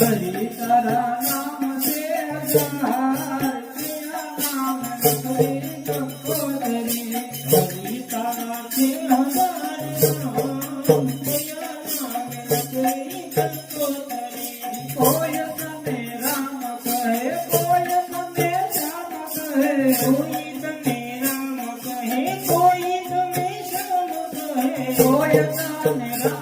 हरी करा नाम से हज़ार नाम से जपोदरी हरी करा के हज़ार नाम से जपोदरी कहे कोय सने श्याम कोई तो सने राम कहे कोई सने कहे कोय सने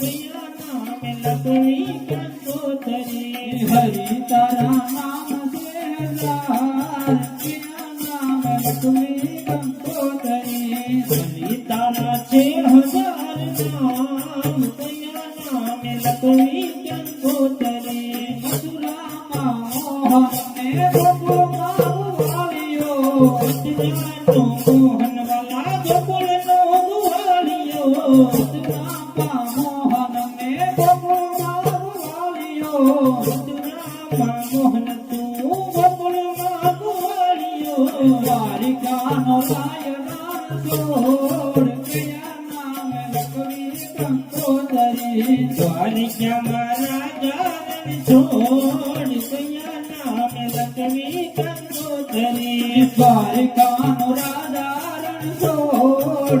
तया नाम तई पंजोत हरि ताम ताम ताईं पंजोते हरि तारा चे हज़ार तयो तरी सुवाल हरियो మోహనతో బొమ్మలు మా గోళియో వారి కాను ద్వారిక మహారాజా छोड़ गया नाम लक्ष्मी कंदोतरी द्वारिका मुरादारण छोड़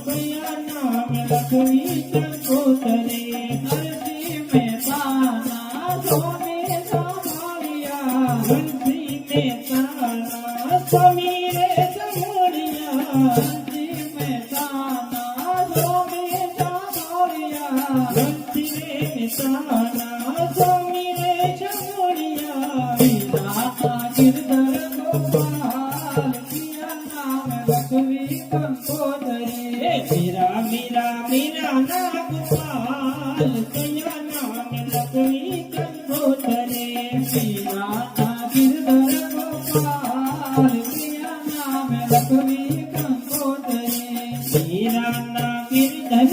భక్తివేమి సార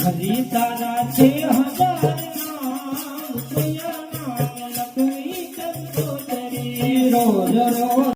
હરિ તારા છે હજાર